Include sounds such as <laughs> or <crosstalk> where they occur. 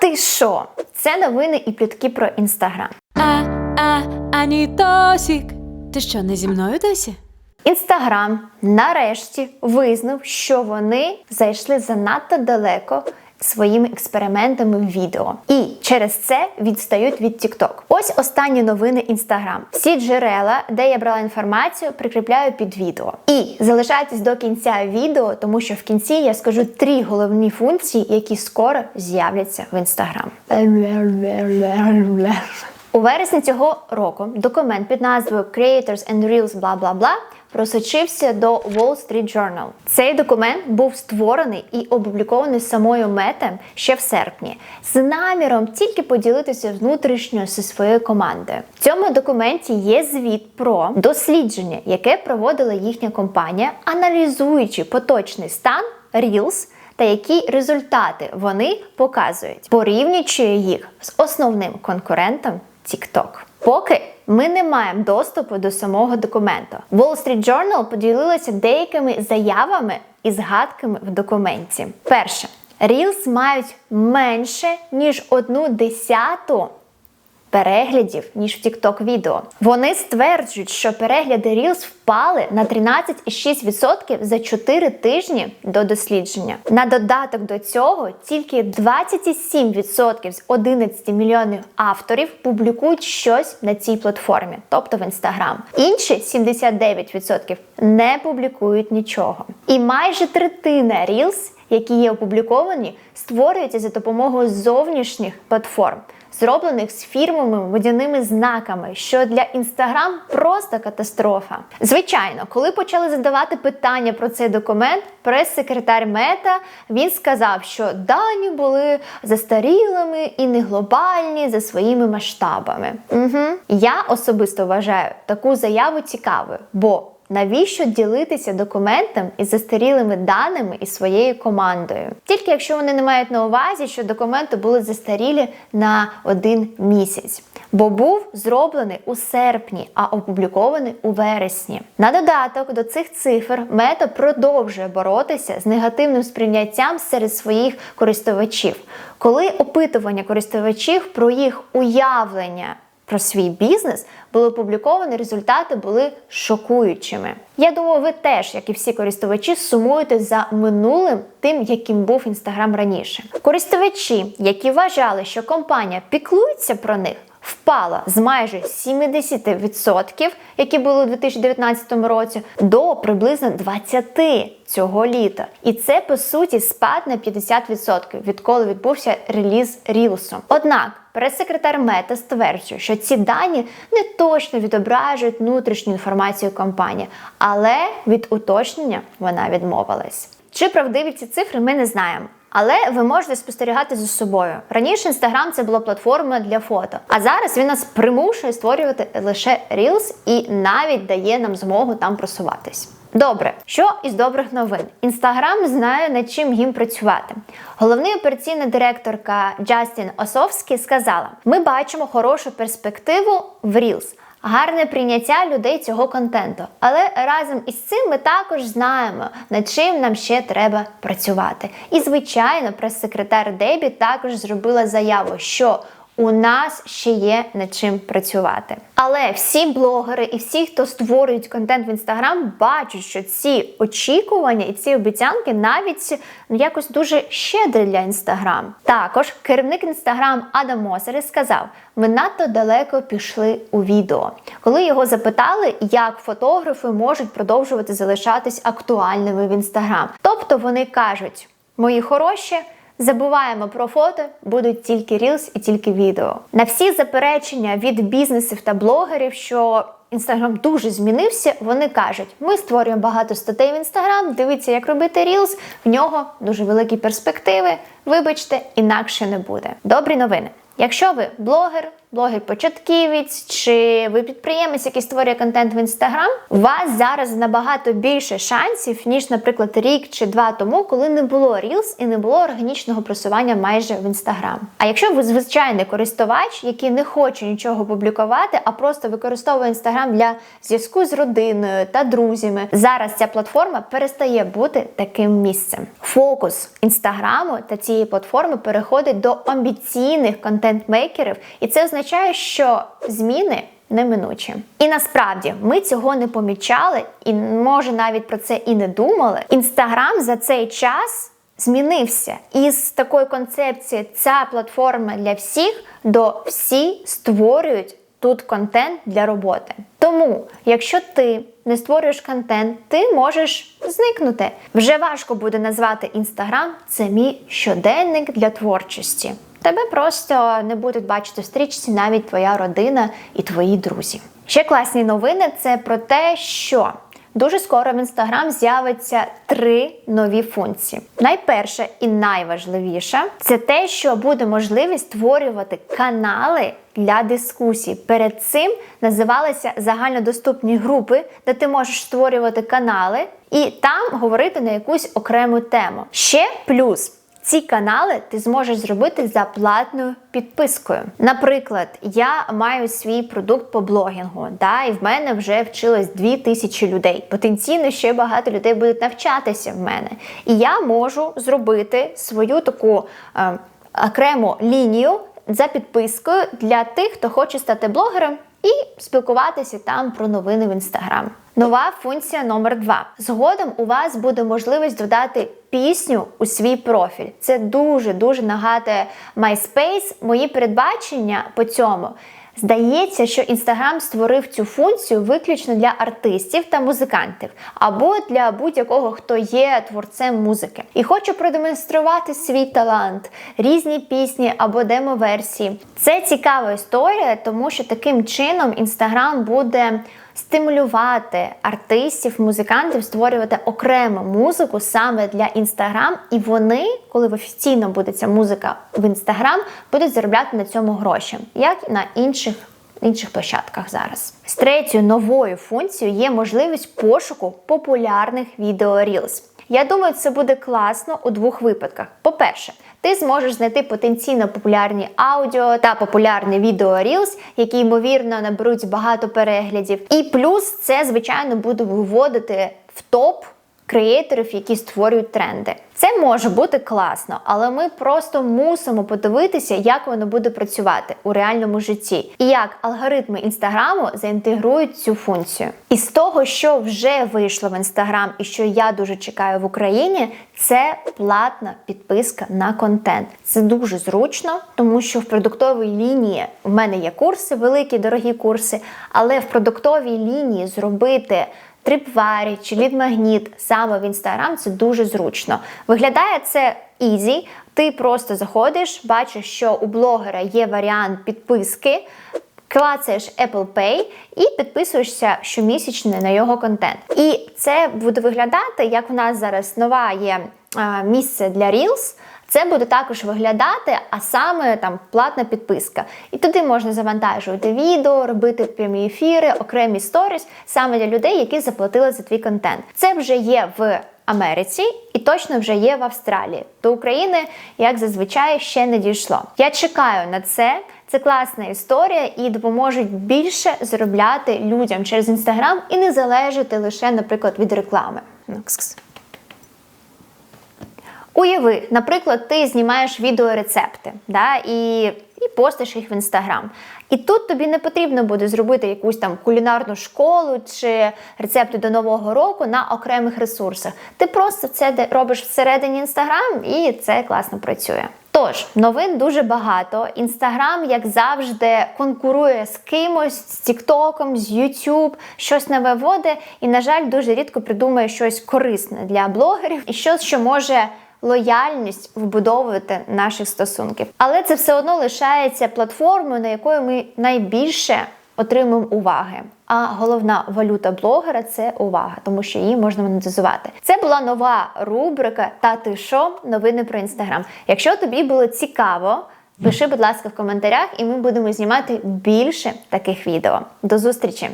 ти що? Це новини і плітки про інстаграм. А, а, Анітосік. Ти що, не зі мною досі? Інстаграм нарешті визнав, що вони зайшли занадто далеко своїми експериментами в відео. І через це відстають від TikTok. Ось останні новини Інстаграм. Всі джерела, де я брала інформацію, прикріпляю під відео. І залишайтесь до кінця відео, тому що в кінці я скажу три головні функції, які скоро з'являться в Інстаграм. <laughs> У вересні цього року документ під назвою Creators and Reels бла бла бла просочився до Wall Street Journal. Цей документ був створений і опублікований самою Мете ще в серпні з наміром тільки поділитися внутрішньо зі своєю командою. В цьому документі є звіт про дослідження, яке проводила їхня компанія, аналізуючи поточний стан Reels та які результати вони показують, порівнюючи їх з основним конкурентом TikTok. Поки ми не маємо доступу до самого документу. Wall Street Journal поділилася деякими заявами і згадками в документі. Перше, Reels мають менше ніж одну десяту переглядів, ніж в TikTok відео. Вони стверджують, що перегляди Reels впали на 13,6% за 4 тижні до дослідження. На додаток до цього тільки 27% з 11 мільйонів авторів публікують щось на цій платформі, тобто в Instagram. Інші 79% не публікують нічого. І майже третина Reels, які є опубліковані, створюються за допомогою зовнішніх платформ зроблених з фірмовими водяними знаками, що для інстаграм просто катастрофа. Звичайно, коли почали задавати питання про цей документ, прес-секретар Мета він сказав, що дані були застарілими і не глобальні за своїми масштабами. Угу. Я особисто вважаю таку заяву цікавою, бо Навіщо ділитися документом із застарілими даними і своєю командою? Тільки якщо вони не мають на увазі, що документи були застарілі на один місяць, бо був зроблений у серпні, а опублікований у вересні. На додаток до цих цифр мета продовжує боротися з негативним сприйняттям серед своїх користувачів, коли опитування користувачів про їх уявлення про свій бізнес були опубліковані, результати були шокуючими. Я думаю, ви теж, як і всі користувачі, сумуєте за минулим тим, яким був інстаграм раніше. Користувачі, які вважали, що компанія піклується про них. Впала з майже 70%, які були у 2019 році, до приблизно 20% цього літа. І це по суті спад на 50%, відколи відбувся реліз Рілсу. Однак прес-секретар Мета стверджує, що ці дані не точно відображують внутрішню інформацію компанії, але від уточнення вона відмовилась. Чи правдиві ці цифри, ми не знаємо. Але ви можете спостерігати за собою. Раніше Instagram це була платформа для фото, а зараз він нас примушує створювати лише Reels і навіть дає нам змогу там просуватись. Добре, що із добрих новин? Інстаграм знає над чим їм працювати. Головний операційна директорка Джастін Осовський сказала: ми бачимо хорошу перспективу в Reels. Гарне прийняття людей цього контенту. Але разом із цим ми також знаємо, над чим нам ще треба працювати. І, звичайно, прес-секретар Дебі також зробила заяву, що у нас ще є над чим працювати. Але всі блогери і всі, хто створюють контент в інстаграм, бачать, що ці очікування і ці обіцянки навіть ну, якось дуже щедрі для інстаграм. Також керівник інстаграм Адам Мосери сказав: ми надто далеко пішли у відео. Коли його запитали, як фотографи можуть продовжувати залишатись актуальними в інстаграм. Тобто вони кажуть, мої хороші. Забуваємо про фото, будуть тільки Reels і тільки відео. На всі заперечення від бізнесів та блогерів, що інстаграм дуже змінився. Вони кажуть: ми створюємо багато статей в інстаграм. Дивіться, як робити Reels, В нього дуже великі перспективи. Вибачте, інакше не буде. Добрі новини. Якщо ви блогер, блогер-початківець, чи ви підприємець, який створює контент в інстаграм, у вас зараз набагато більше шансів, ніж, наприклад, рік чи два тому, коли не було Reels і не було органічного просування майже в інстаграм. А якщо ви звичайний користувач, який не хоче нічого публікувати, а просто використовує інстаграм для зв'язку з родиною та друзями, зараз ця платформа перестає бути таким місцем. Фокус інстаграму та цієї платформи переходить до амбіційних контент-мейкерів, і це означає, що зміни. Неминучі. І насправді ми цього не помічали, і може навіть про це і не думали. Інстаграм за цей час змінився із такої концепції ця платформа для всіх до всі створюють тут контент для роботи. Тому, якщо ти не створюєш контент, ти можеш зникнути. Вже важко буде назвати Інстаграм це мій щоденник для творчості. Тебе просто не будуть бачити в стрічці навіть твоя родина і твої друзі. Ще класні новини це про те, що Дуже скоро в інстаграм з'явиться три нові функції. Найперша і найважливіша це те, що буде можливість створювати канали для дискусій. Перед цим називалися загальнодоступні групи, де ти можеш створювати канали і там говорити на якусь окрему тему. Ще плюс. Ці канали ти зможеш зробити за платною підпискою. Наприклад, я маю свій продукт по блогінгу, да, і в мене вже вчилось 2000 людей. Потенційно ще багато людей будуть навчатися в мене. І я можу зробити свою таку е, окрему лінію за підпискою для тих, хто хоче стати блогером і спілкуватися там про новини в інстаграм. Нова функція номер 2 Згодом у вас буде можливість додати пісню у свій профіль. Це дуже дуже нагадує MySpace. Мої передбачення по цьому. Здається, що Інстаграм створив цю функцію виключно для артистів та музикантів, або для будь-якого, хто є творцем музики. І хочу продемонструвати свій талант, різні пісні або демо-версії. Це цікава історія, тому що таким чином Інстаграм буде стимулювати артистів, музикантів створювати окрему музику саме для інстаграм, і вони, коли офіційно буде ця музика в інстаграм, будуть заробляти на цьому гроші, як і на інших. Інших площадках зараз з третьою новою функцією є можливість пошуку популярних відео Reels. Я думаю, це буде класно у двох випадках. По-перше, ти зможеш знайти потенційно популярні аудіо та популярні відео Reels, які ймовірно наберуть багато переглядів. І плюс це, звичайно, буде виводити в топ креаторів, які створюють тренди. Це може бути класно, але ми просто мусимо подивитися, як воно буде працювати у реальному житті, і як алгоритми інстаграму заінтегрують цю функцію. І з того, що вже вийшло в інстаграм, і що я дуже чекаю в Україні, це платна підписка на контент. Це дуже зручно, тому що в продуктовій лінії в мене є курси, великі дорогі курси, але в продуктовій лінії зробити. Трипварі чи лідмагніт саме в інстаграм це дуже зручно. Виглядає це ізі. Ти просто заходиш, бачиш, що у блогера є варіант підписки, клацаєш Apple Pay і підписуєшся щомісячно на його контент. І це буде виглядати, як у нас зараз нова є місце для Reels. Це буде також виглядати, а саме там платна підписка. І туди можна завантажувати відео, робити прямі ефіри, окремі сторіс саме для людей, які заплатили за твій контент. Це вже є в Америці і точно вже є в Австралії. До України, як зазвичай, ще не дійшло. Я чекаю на це. Це класна історія і допоможуть більше заробляти людям через інстаграм і не залежати лише, наприклад, від реклами. Уяви, наприклад, ти знімаєш відеорецепти да, і, і постиш їх в інстаграм. І тут тобі не потрібно буде зробити якусь там кулінарну школу чи рецепти до нового року на окремих ресурсах. Ти просто це робиш всередині інстаграм, і це класно працює. Тож, новин дуже багато. Інстаграм, як завжди, конкурує з кимось, з Тіктоком, з YouTube, щось нове вводить і, на жаль, дуже рідко придумує щось корисне для блогерів і щось, що може лояльність вбудовувати наших стосунків. Але це все одно лишається платформою, на якої ми найбільше отримуємо уваги. А головна валюта блогера це увага, тому що її можна монетизувати. Це була нова рубрика Та ти що? Новини про інстаграм. Якщо тобі було цікаво. Пиши, будь ласка, в коментарях, і ми будемо знімати більше таких відео. До зустрічі!